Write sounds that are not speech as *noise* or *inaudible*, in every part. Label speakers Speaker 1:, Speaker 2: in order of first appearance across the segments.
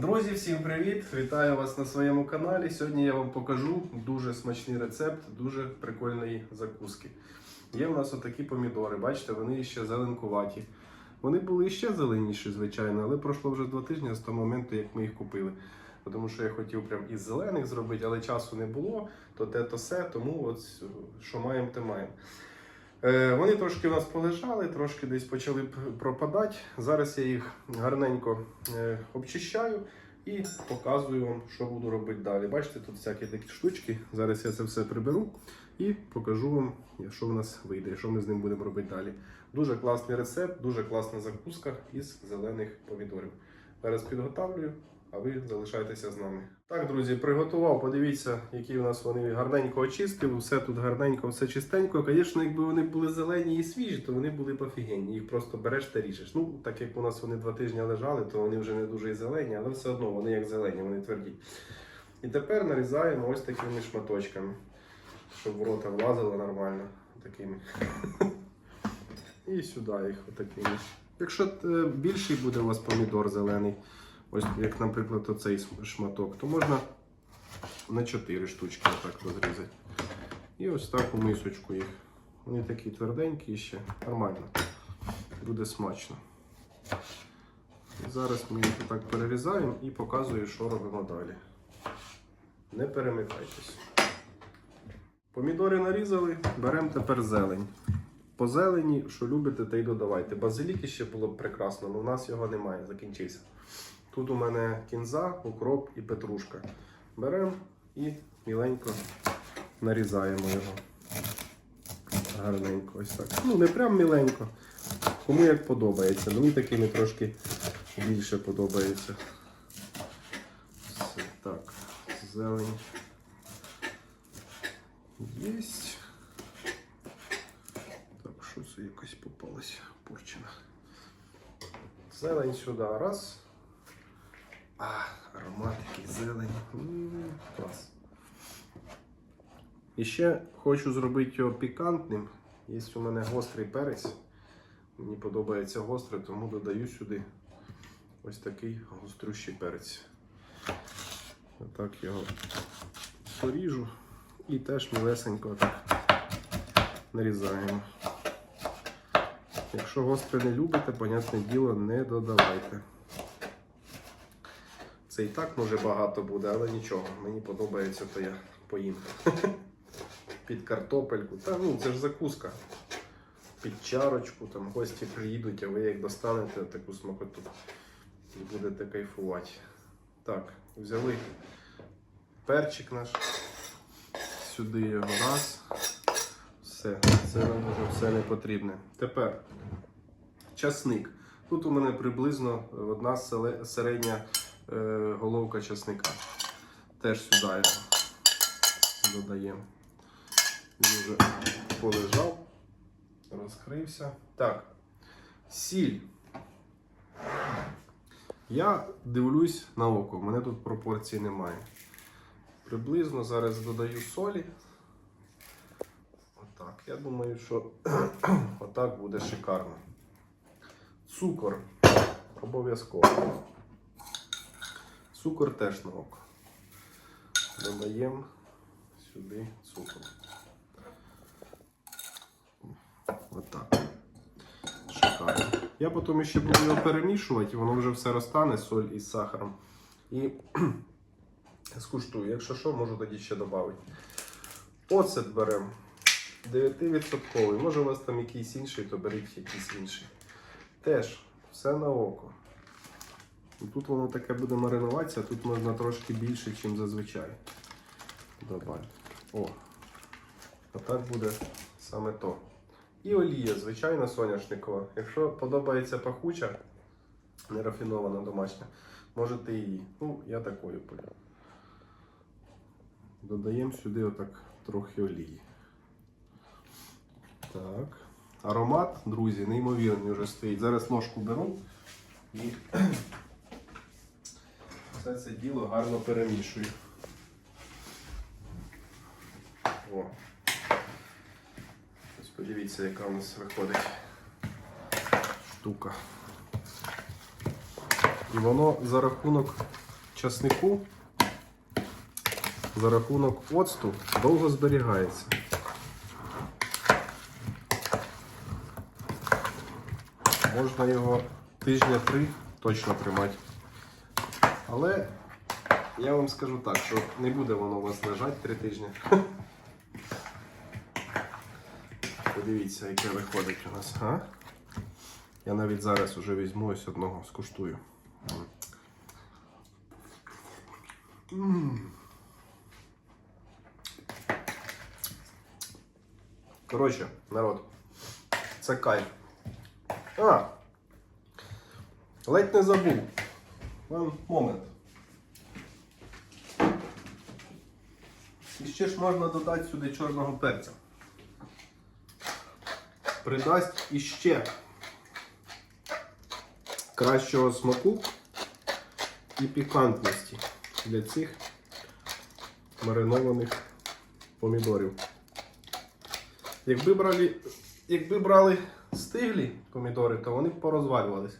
Speaker 1: Друзі, всім привіт! Вітаю вас на своєму каналі. Сьогодні я вам покажу дуже смачний рецепт, дуже прикольної закуски. Є в нас отакі помідори, бачите, вони ще зеленкуваті. Вони були ще зеленіші, звичайно, але пройшло вже два тижні з того моменту, як ми їх купили. Тому що я хотів прям із зелених зробити, але часу не було, то те, то все, тому от що маємо, те маємо. Е, Вони трошки у нас полежали, трошки десь почали пропадати. Зараз я їх гарненько е, обчищаю і показую вам, що буду робити далі. Бачите, тут всякі такі штучки. Зараз я це все приберу і покажу вам, що в нас вийде, що ми з ним будемо робити далі. Дуже класний рецепт, дуже класна закуска із зелених помідорів. Зараз підготовлю, а ви залишайтеся з нами. Так, друзі, приготував. Подивіться, які у нас вони гарненько очистив. Все тут гарненько, все чистенько. Звісно, якби вони були зелені і свіжі, то вони були б офігенні. Їх просто береш та ріжеш. Ну, так як у нас вони два тижні лежали, то вони вже не дуже зелені, але все одно вони як зелені, вони тверді. І тепер нарізаємо ось такими шматочками, щоб в рота влазило нормально. Такими. *laughs* І сюди їх отакими. Якщо е, більший буде у вас помідор зелений, ось як, наприклад, оцей шматок, то можна на 4 штучки отак розрізати. І ось так у мисочку їх. Вони такі тверденькі ще, нормально. Буде смачно. Зараз ми їх отак перерізаємо і показую, що робимо далі. Не перемикайтесь. Помідори нарізали, беремо тепер зелень. По зелені, що любите, те й додавайте. Базиліки ще було б прекрасно, але в нас його немає, закінчився. Тут у мене кінза, укроп і петрушка. Беремо і міленько нарізаємо його. Гарненько, ось так. Ну, не прям міленько. Кому як подобається. Мені такими трошки більше подобається. Все, так, зелень. Єсть. Так, що це якось попалось порчена. Зелень сюди. Раз. А, аромат який зелень. М, Клас. І ще хочу зробити його пікантним. Є у мене гострий перець. Мені подобається гострий, тому додаю сюди ось такий гострющий перець. Отак його поріжу і теж мілесенько так нарізаємо. Якщо гостре не любите, понятне діло, не додавайте. Це і так може багато буде, але нічого. Мені подобається, то я поїм. *laughs* Під картопельку. Та ну це ж закуска. Під чарочку, там гості приїдуть, а ви як достанете таку смакоту і будете кайфувати. Так, взяли перчик наш. Сюди його раз. Все, це нам вже все не потрібне. Тепер часник. Тут у мене приблизно одна середня головка часника. Теж сюди додаємо. Він вже полежав, розкрився. Так, сіль. Я дивлюсь на око, в мене тут пропорцій немає. Приблизно зараз додаю солі. Отак. Я думаю, що *clears throat* отак буде шикарно. Цукор. Обов'язково. Цукор теж на око. Додаємо сюди цукор. Отак. Шикарно. Я потім ще буду його перемішувати, воно вже все розтане, соль із сахаром. І *clears throat* скуштую. Якщо що, можу тоді ще додати. Оцет беремо. 9%. Може у вас там якийсь інший, то беріть якийсь інший. Теж все на око. Тут воно таке буде маринуватися, тут можна трошки більше, ніж зазвичай. Добавити. О. А так буде саме то. І олія, звичайна соняшникова. Якщо подобається пахуча, нерафінована домашня, можете її. Ну, я такою полю. Додаємо сюди отак трохи олії. Так. Аромат, друзі, неймовірний вже стоїть. Зараз ложку беру і все це діло гарно перемішую. О. Ось подивіться, яка у нас виходить штука. І воно за рахунок часнику за рахунок оцту довго зберігається. Можна його тижня три точно тримати. Але я вам скажу так, що не буде воно у вас лежати три тижні. *laughs* Подивіться, яке виходить у нас. А? Я навіть зараз уже візьму ось одного, скуштую. Коротше, народ, це кайф. А! Ледь не забув. One. І ще ж можна додати сюди чорного перця. Придасть іще кращого смаку і пікантності для цих маринованих помідорів. Якби брали, якби брали стиглі помідори, то вони б порозвалювалися.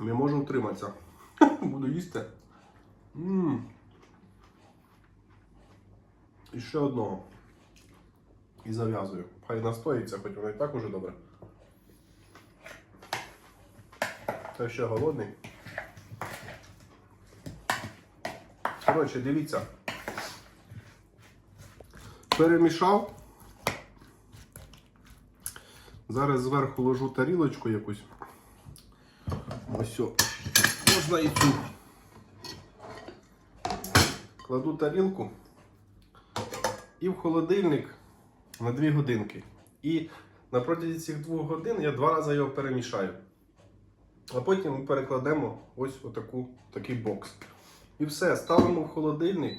Speaker 1: Не можу утриматися. *laughs* Буду їсти. М. І ще одного. І зав'язую. Хай настоїться, хоч воно і так уже добре. Та ще голодний. Коротше, дивіться. Перемішав. Зараз зверху ложу тарілочку якусь. Ось. Можна і цю. Кладу тарілку і в холодильник на 2 годинки. І на протязі цих 2 годин я два рази його перемішаю. А потім ми перекладемо ось отаку, такий бокс. І все, ставимо в холодильник.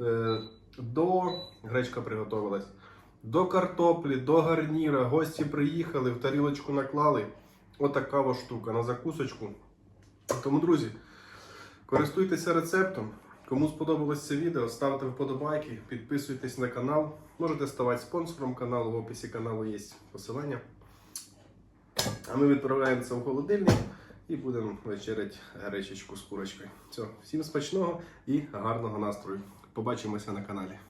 Speaker 1: Е, до гречка приготувалась. До картоплі, до гарніра. Гості приїхали, в тарілочку наклали. Отака ось штука на закусочку. Тому, друзі, користуйтеся рецептом. Кому сподобалось це відео, ставте вподобайки, підписуйтесь на канал. Можете ставати спонсором каналу, в описі каналу є посилання. А ми відправляємо це в холодильник і будемо вечеряти гречечку з курочкою. Все, всім смачного і гарного настрою. Побачимося на каналі.